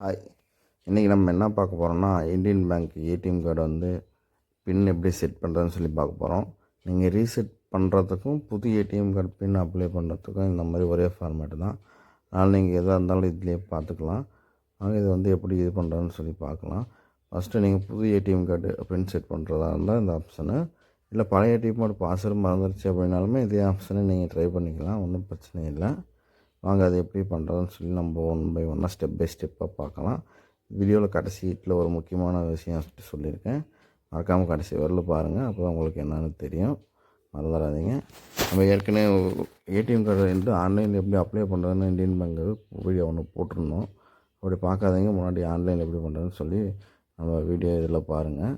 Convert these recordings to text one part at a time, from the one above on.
Hi இன்றைக்கி நம்ம என்ன பார்க்க போகிறோம்னா இந்தியன் பேங்க் ஏடிஎம் கார்டு வந்து பின் எப்படி செட் பண்ணுறதுன்னு சொல்லி பார்க்க போகிறோம் நீங்கள் ரீசெட் பண்ணுறதுக்கும் புது ஏடிஎம் கார்டு பின் அப்ளை பண்ணுறதுக்கும் இந்த மாதிரி ஒரே ஃபார்மேட்டு தான். அதனால் நீங்கள் எதாக இருந்தாலும் இதுலேயே பார்த்துக்கலாம். ஆனால் இது வந்து எப்படி இது பண்ணுறதுன்னு சொல்லி பார்க்கலாம். ஃபஸ்ட்டு நீங்கள் புது ஏடிஎம் கார்டு பின் செட் பண்ணுறதா இருந்தால் இந்த ஆப்ஷனு இல்லை பழைய ஏடிஎம் கார்டு பாஸ்வேர்டு மறந்துருச்சு அப்படின்னாலுமே இதே ஆப்ஷனை நீங்கள் ட்ரை பண்ணிக்கலாம். ஒன்றும் பிரச்சனை இல்லை. வாங்க அது எப்படி பண்ணுறதுன்னு சொல்லி நம்ம ஒன் பை ஒன்னாக ஸ்டெப் பை ஸ்டெப்பாக பார்க்கலாம். வீடியோவில் கடைசியில் ஒரு முக்கியமான விஷயம் சொல்லியிருக்கேன். மறக்காமல் கடைசி வரல பாருங்கள் அப்போ தான் உங்களுக்கு என்னென்னு தெரியும். மறந்துடாதீங்க. நம்ம ஏற்கனவே ஏடிஎம் கார்டு வந்து ஆன்லைனில் எப்படி அப்ளை பண்ணுறதுன்னு இந்தியன் பேங்க் வீடியோ ஒன்று போட்டிருந்தோம். அப்படி பார்க்காதீங்க. முன்னாடி ஆன்லைனில் எப்படி பண்ணுறதுன்னு சொல்லி நம்ம வீடியோ இதில் பாருங்கள்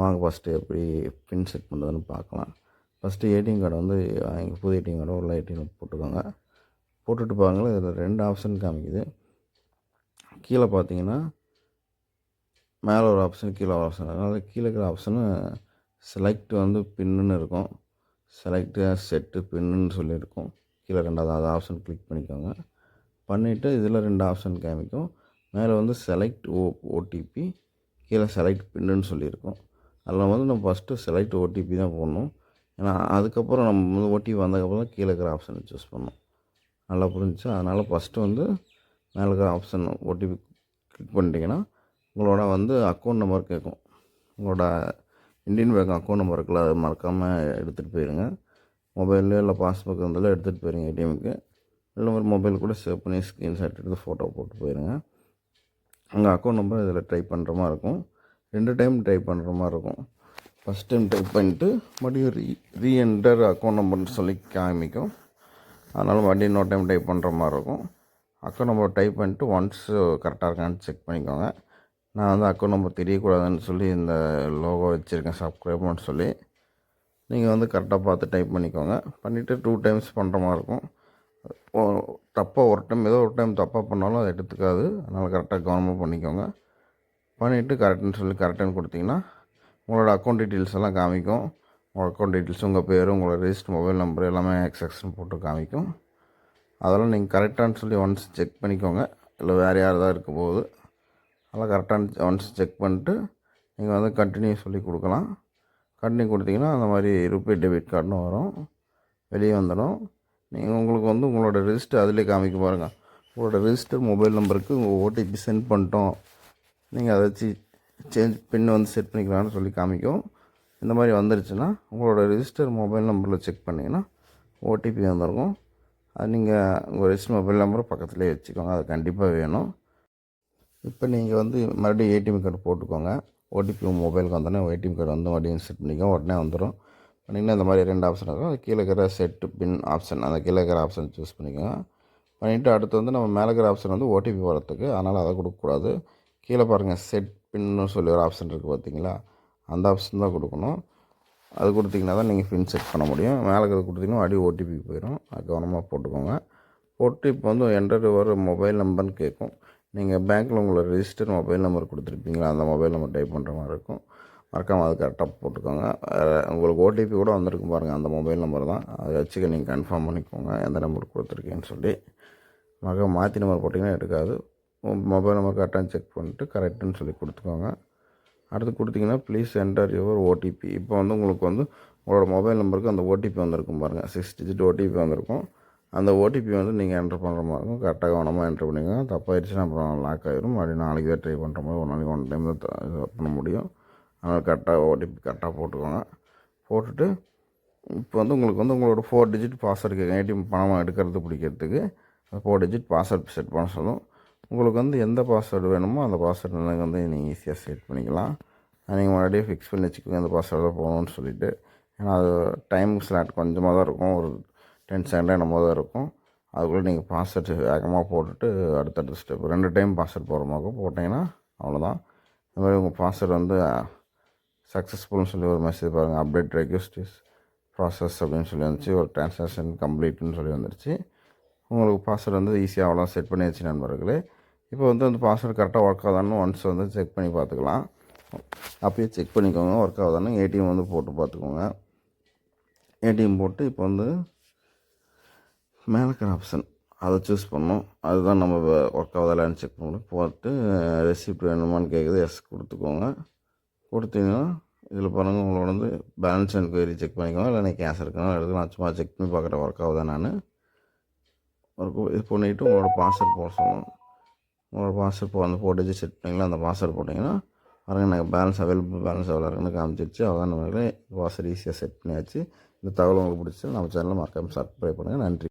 வாங்க ஃபஸ்ட்டு எப்படி பின் செட் பண்ணுறதுன்னு பார்க்கலாம். ஃபஸ்ட்டு ஏடிஎம் கார்டு வந்து எங்கள் புது ஏடிஎம் கார்டோ உள்ள ஏடிஎம் போட்டுக்கோங்க. போட்டுட்டு பாருங்களேன். இதில் ரெண்டு ஆப்ஷன் காமிக்குது. கீழே பார்த்தீங்கன்னா மேலே ஒரு ஆப்ஷன் கீழே ஒரு ஆப்ஷன் அதனால் கீழே இருக்கிற ஆப்ஷனு செலக்ட் வந்து பின்னுன்னு இருக்கும். செலக்ட் செட்டு பின்னுன்னு சொல்லியிருக்கும். கீழே ரெண்டாவது அது ஆப்ஷன் கிளிக் பண்ணிக்கோங்க. பண்ணிவிட்டு இதில் ரெண்டு ஆப்ஷன் காமிக்கும். மேலே வந்து செலக்ட் ஓ ஓடிபி கீழே செலக்ட் பின்னுன்னு சொல்லியிருக்கும். அதில் வந்து நம்ம ஃபஸ்ட்டு செலக்ட் ஓடிபி தான் போடணும். ஏன்னா அதுக்கப்புறம் நம்ம வந்து ஓடிபி வந்ததுக்கப்புறம் தான் கீழே இருக்கிற ஆப்ஷனை சூஸ் பண்ணணும். நல்லா புரிஞ்சிச்சு. அதனால் ஃபஸ்ட்டு வந்து மேலே இருக்கிற ஆப்ஷன் ஓடிபி கிளிக் பண்ணிட்டீங்கன்னா உங்களோட வந்து அக்கௌண்ட் நம்பர் கேட்கும். உங்களோட இந்தியன் பேங்க் அக்கௌண்ட் நம்பர் இருக்குல்ல அது மறக்காமல் எடுத்துகிட்டு போயிருங்க. மொபைல்லையோ இல்லை பாஸ்புக் இருந்தாலும் எடுத்துகிட்டு போயிருங்க ஏடிஎம்க்கு இல்லை ஒரு மொபைல் கூட சேவ் பண்ணி ஸ்க்ரீன்ஷாட் எடுத்து ஃபோட்டோ போட்டு போயிருங்க. உங்கள் அக்கௌண்ட் நம்பர் இதில் டைப் பண்ணுற மாதிரி இருக்கும். ரெண்டு டைம் டைப் பண்ணுற மாதிரி இருக்கும். ஃபஸ்ட் டைம் டைப் பண்ணிட்டு மறுபடியும் ரீ ரீஎன்டர் அக்கௌண்ட் நம்பர்னு சொல்லி காமிக்கும். அதனால் மறுபடியும் இன்னொரு டைம் டைப் பண்ணுற மாதிரி இருக்கும். அக்கௌண்ட் நம்பர் டைப் பண்ணிட்டு ஒன்ஸ் கரெக்டாக இருக்கான்னு செக் பண்ணிக்கோங்க. நான் வந்து அக்கௌண்ட் நம்பர் தெரியக்கூடாதுன்னு சொல்லி இந்த லோகோ வச்சுருக்கேன் சப்ஸ்கிரைப்னு சொல்லி. நீங்கள் வந்து கரெக்டாக பார்த்து டைப் பண்ணிக்கோங்க. பண்ணிவிட்டு டூ டைம்ஸ் பண்ணுற மாதிரி இருக்கும். தப்பாக ஒரு டைம் ஏதோ ஒரு டைம் தப்பாக பண்ணாலும் அதை எடுத்துக்காது. அதனால் கரெக்டாக கவனமாக பண்ணிக்கோங்க. பண்ணிவிட்டு கரெக்டுன்னு சொல்லி கரெக்டுன்னு கொடுத்தீங்கன்னா உங்களோட அக்கௌண்ட் டீட்டெயில்ஸ் எல்லாம் காமிக்கும். உங்கள் அக்கௌண்ட் டீட்டெயில்ஸ் உங்கள் பேர் உங்களோட ரிஜிஸ்டர் மொபைல் நம்பர் எல்லாமே எக்ஸக்ஸ்னு போட்டு காமிக்கும். அதெல்லாம் நீங்கள் கரெக்டானு சொல்லி ஒன்ஸ் செக் பண்ணிக்கோங்க. இல்லை வேறு யார் தான் இருக்க போகுது. அதெல்லாம் கரெக்டான ஒன்ஸ் செக் பண்ணிட்டு நீங்கள் வந்து கண்டினியூ சொல்லி கொடுக்கலாம். கண்டினியூ கொடுத்தீங்கன்னா அந்த மாதிரி ருபே டெபிட் கார்டுன்னு வரும். வெளியே வந்துடும் நீங்கள் உங்களுக்கு வந்து உங்களோட ரிஜிஸ்டர் அதிலே காமிக்க பாருங்கள் உங்களோட ரிஜிஸ்டர் மொபைல் நம்பருக்கு உங்கள் ஓடிபி சென்ட் பண்ணிட்டோம். நீங்கள் அதை வச்சு சேஞ்ச் பின் வந்து செட் பண்ணிக்கலாம்னு சொல்லி காமிக்கும். இந்த மாதிரி வந்துருச்சுன்னா உங்களோட ரிஜிஸ்டர் மொபைல் நம்பரில் செக் பண்ணிங்கன்னா ஓடிபி வந்திருக்கும். அது நீங்கள் உங்கள் ரிஜிஸ்டர் மொபைல் நம்பரை பக்கத்துலேயே வச்சுக்கோங்க. அது கண்டிப்பாக வேணும். இப்போ நீங்கள் வந்து மறுபடியும் ஏடிஎம் கார்டு போட்டுக்கோங்க. ஓடிபி மொபைலுக்கு வந்தோடனே ஏடிஎம் கார்டு வந்து மறுபடியும் செட் பண்ணிக்கோங்க. உடனே வந்துடும் பண்ணிங்கன்னா இந்த மாதிரி ரெண்டு ஆப்ஷன் இருக்கும். அது கீழே இருக்கிற செட்டு பின் ஆப்ஷன் அந்த கீழே இருக்கிற ஆப்ஷன் சூஸ் பண்ணிக்கோங்க. பண்ணிவிட்டு அடுத்து வந்து நம்ம மேலே இருக்கிற ஆப்ஷன் வந்து ஓடிபி வரத்துக்கு அதனால் அதை கொடுக்கக்கூடாது. கீழே பாருங்கள் செட் பின்னு சொல்லி ஒரு ஆப்ஷன் இருக்குது பார்த்தீங்களா அந்த ஆப்ஷன் தான் கொடுக்கணும். அது கொடுத்தீங்கன்னா தான் நீங்கள் பின் செட் பண்ண முடியும். மேலே இருக்கிறது கொடுத்தீங்கன்னா அடி ஓடிபி போயிடும் அது கவனமாக போட்டுக்கோங்க. போட்டு இப்போ வந்து என்டர் ஒரு மொபைல் நம்பர்னு கேட்கும். நீங்கள் பேங்க்கில் உங்களை ரிஜிஸ்டர் மொபைல் நம்பர் கொடுத்துருப்பீங்களா? அந்த மொபைல் நம்பர் டைப் பண்ணுற மாதிரி இருக்கும். மறக்காமல் அது கரெக்டாக போட்டுக்கோங்க. உங்களுக்கு ஓடிபி கூட வந்திருக்கும் பாருங்கள் அந்த மொபைல் நம்பர் தான். அதை வச்சுக்க நீங்கள் கன்ஃபார்ம் பண்ணிக்கோங்க. எந்த நம்பர் கொடுத்துருக்கேன்னு சொல்லி. மக மாற்றி நம்பர் போட்டிங்கன்னா எடுக்காது. மொபைல் நம்பர் கரெக்டாக செக் பண்ணிட்டு கரெக்டுன்னு சொல்லி கொடுத்துக்கோங்க. அடுத்து கொடுத்தீங்கன்னா ப்ளீஸ் என்டர் யுவர் ஓடிபி இப்போ வந்து உங்களுக்கு வந்து உங்களோட மொபைல் நம்பருக்கு அந்த ஓடிபி வந்திருக்கும் பாருங்கள் சிக்ஸ் டிஜிட் ஓடிபி வந்திருக்கும். அந்த ஓடிபி வந்து நீங்கள் என்ட்ரு பண்ணுற மாதிரி இருக்கும். கரெக்டாக கவனமாக என்ட்ரு பண்ணிக்கோங்க. தப்பாயிடுச்சுன்னா அப்புறம் லாக் ஆகிரும் மறுபடியும் நாளைக்கு ட்ரை பண்ணுற மாதிரி ஒரு நாளைக்கு ஒன் டைம் தான் இது பண்ண முடியும். அதனால் கரெக்டாக ஓடிபி கரெக்டாக போட்டுக்கோங்க. போட்டுட்டு இப்போ வந்து உங்களுக்கு வந்து உங்களோட ஃபோர் டிஜிட் பாஸ்வேர்டு கேட்கும் ஏடிஎம் பணமாக எடுக்கிறது பிடிக்கிறதுக்கு ஃபோர் டிஜிட் பாஸ்வேர்டு செட் பண்ண சொல்லும். உங்களுக்கு வந்து எந்த பாஸ்வேர்டு வேணுமோ அந்த பாஸ்வேர்டு வந்து நீங்கள் ஈஸியாக செட் பண்ணிக்கலாம். நீங்கள் முன்னாடியே ஃபிக்ஸ் பண்ணி வச்சுக்கோங்க இந்த பாஸ்வேர்டில் போகணும்னு சொல்லிவிட்டு ஏன்னா அது டைம் ஸ்லாட் கொஞ்சமாக தான் இருக்கும். ஒரு டென் செகண்ட் என்னமோ தான் இருக்கும். அதுக்குள்ளே நீங்கள் பாஸ்வேர்டு வேகமாக போட்டுட்டு அடுத்தடுத்த ஸ்டெப் ரெண்டு டைம் பாஸ்வேர்டு போகிற மாதிரி போட்டிங்கன்னா அவ்வளோதான் இந்த மாதிரி உங்கள் பாஸ்வேர்டு வந்து சக்ஸஸ்ஃபுல்னு சொல்லி ஒரு மெசேஜ் பாருங்கள் அப்டேட் ரெக்வஸ்ட் ப்ராசஸ் அப்படின்னு சொல்லி வந்துச்சு. ஒரு ட்ரான்சாக்ஷன் கம்ப்ளீட்னு சொல்லி வந்துருச்சு. உங்களுக்கு பாஸ்வேர்டு வந்து ஈஸியாக அவ்வளோ செட் பண்ணி வச்சு நண்பர்களே. இப்போ வந்து அந்த பாஸ்வேர்டு கரெக்டாக ஒர்க் ஆகுதான்னு ஒன்ஸ் வந்து செக் பண்ணி பார்த்துக்கலாம். அப்பயே செக் பண்ணிக்கோங்க ஒர்க் ஆகுதான்னு ஏடிஎம் வந்து போட்டு பார்த்துக்கோங்க. ஏடிஎம் போட்டு இப்போ வந்து மேலே இருக்கிற ஆப்ஷன் அதை சூஸ் பண்ணோம் அதுதான் நம்ம ஒர்க் ஆகுதலான்னு செக் பண்ணணும். போட்டு ரெசிப்ட் வேணுமான்னு கேட்குது எஸ் கொடுத்துக்கோங்க. கொடுத்தீங்கன்னா இதில் பாருங்கள் உங்களோட வந்து பேலன்ஸ் அண்ட் கொயரி செக் பண்ணிக்கோங்க. இல்லை நீங்கள் கேஷ் இருக்கணும் எடுத்து நான் சும்மா செக் பண்ணி பார்க்குறேன் ஒர்க் ஆகுதா நான் ஒர்க் இது பண்ணிவிட்டு உங்களோட பாஸ்வேர்ட் போட சொல்லணும். உங்களோட பாஸ்வேர்ட் அந்த ஃபோர் டிஜிட் செட் பண்ணிங்களா அந்த பாஸ்வேர்டு போட்டிங்கன்னா பாருங்கள் எனக்கு பேலன்ஸ் அவைலபிள் பேலன்ஸ் எவ்வளோ இருக்குன்னு காமிச்சிருச்சு. அதான் நம்மளே பாஸ்வேர்டு ஈஸியாக செட் பண்ணியாச்சு. இந்த தகவல் உங்களுக்கு பிடிச்சி நம்ம சேனலில் மறக்காமல் சப்ஸ்கிரைப் பண்ணுங்கள் நன்றி.